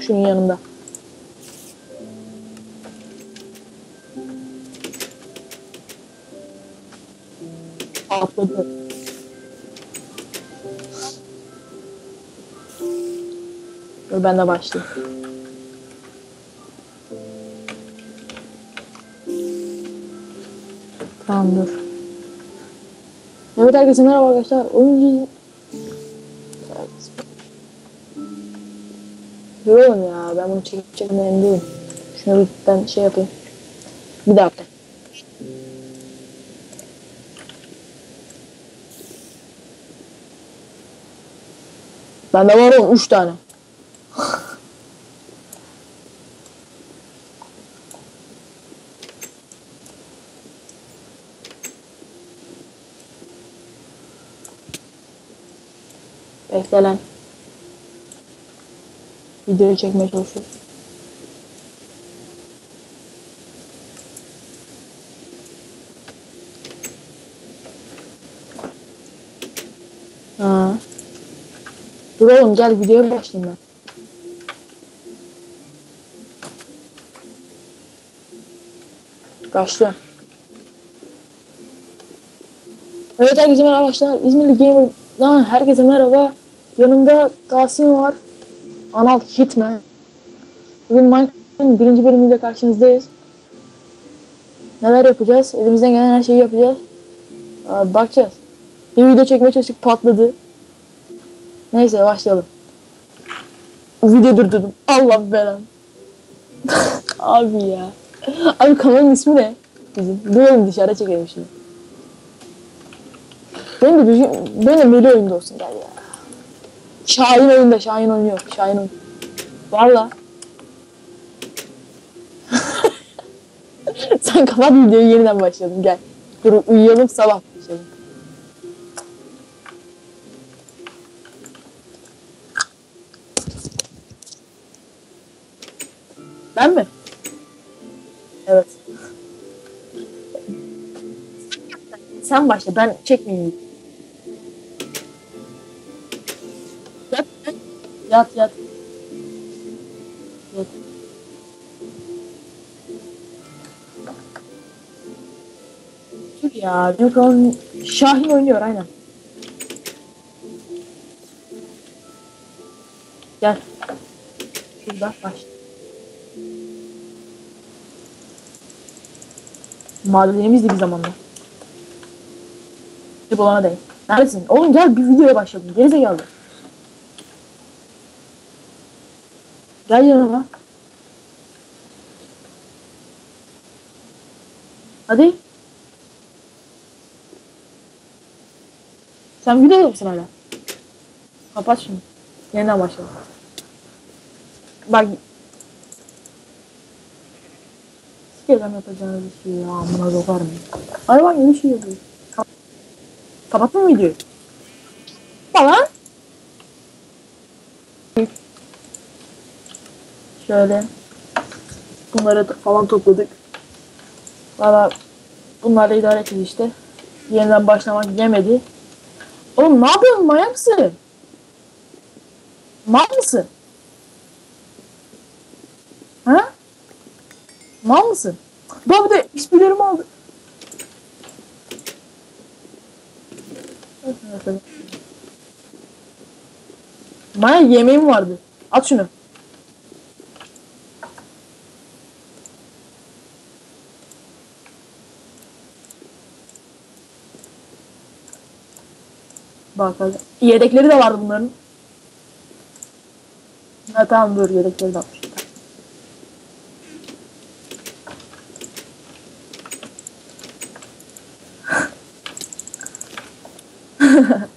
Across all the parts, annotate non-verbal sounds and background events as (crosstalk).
şunun yanında. Atladı. Dur ben de başlayayım. Tamam dur. Evet herkese merhaba arkadaşlar. Oyuncu... Dur oğlum ya ben bunu çekip çekmeden değilim. Şunu bir ben şey yapayım. Bir dakika. Bende var oğlum 3 tane. (laughs) Bekle lan. Videoyu çekmeye çalışıyorum. Ha. Dur oğlum gel videoya başlayayım ben. Başlıyorum. Evet herkese merhaba arkadaşlar. İzmirli Gamer'dan herkese merhaba. Yanımda Kasım var. Anal Hitman. Bugün Minecraft'ın birinci bölümüyle karşınızdayız. Neler yapacağız? Elimizden gelen her şeyi yapacağız. Abi bakacağız. Bir video çekmeye çalıştık patladı. Neyse başlayalım. Video durdurdum. Allah belanı. (laughs) Abi ya. Abi kanalın ismi ne? Bizim. Duralım dışarı çekelim şimdi. Benim de benim de Melih oyunda olsun gel ya. Şahin oyunda, Şahin oynuyor. Şahin oyun. Valla. (laughs) Sen kapat videoyu yeniden başlayalım gel. Dur uyuyalım sabah başlayalım. Ben mi? Evet. Sen başla ben çekmeyeyim. Yat yat. Yat. Dur ya benim kanalım Şahin oynuyor aynen. Gel. Şurada başla. Madenimizdi bir zamanlar. Bir bulana değil. Neredesin? Oğlum gel bir videoya başlayalım. Gerizekalı. Gel yanıma. Hadi. Sen videoda mısın hala? Kapat şunu. Yeniden başlayalım. Bak. Sikerim yapacağınız bir şey ya. Amına sokarım. Hayvan gibi şey yapıyor. Kapattın mı videoyu? Falan. Şöyle. Bunları falan topladık. Valla bunlarla idare ettik işte. Yeniden başlamak yemedi. Oğlum ne yapıyorsun manyak mısın? Mal mısın? Ha? Mal mısın? Daha bir de XP'lerimi aldı. Maya yemeğim vardı. At şunu. Bak hadi. Yedekleri de vardı bunların. Ha tamam dur yedekleri de atmış. (laughs)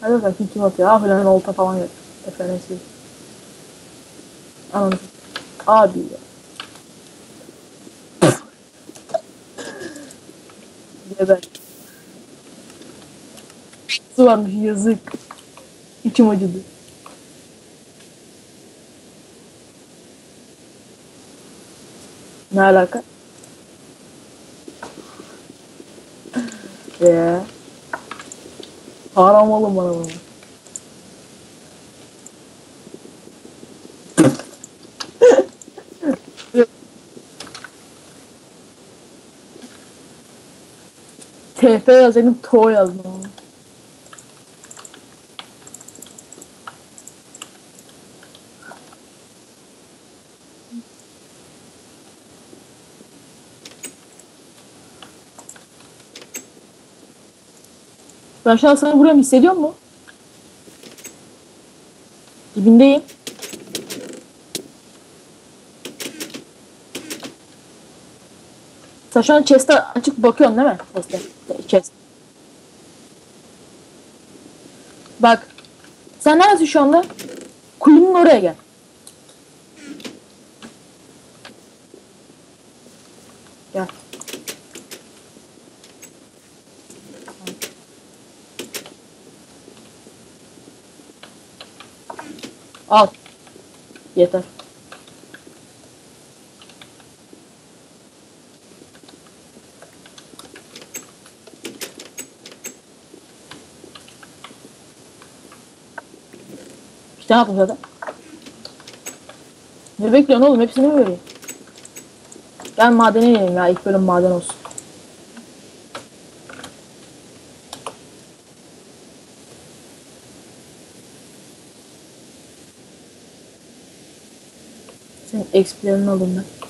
Hadi bakalım kim kim atıyor. Ah falan olta falan yok. Efendim Anladım. Abi ya. Geber. Su varmış yazık. İçim acıdı. Ne alaka? Ya. Haram oğlum bana bunu. TP yazayım, to yazdım. Ben şu an sana vuruyorum hissediyor musun? Dibindeyim. Sen şu an chest'e açık bakıyorsun değil mi? Chest'e. Chest. Bak. Sen neredesin şu anda? Kulünün oraya gel. Gel. Al. Yeter. İşte ne yapayım zaten? Ne bekliyorsun oğlum? Hepsini mi vereyim? Ben madene ineyim ya. İlk bölüm maden olsun. Senin expilerini alın ben.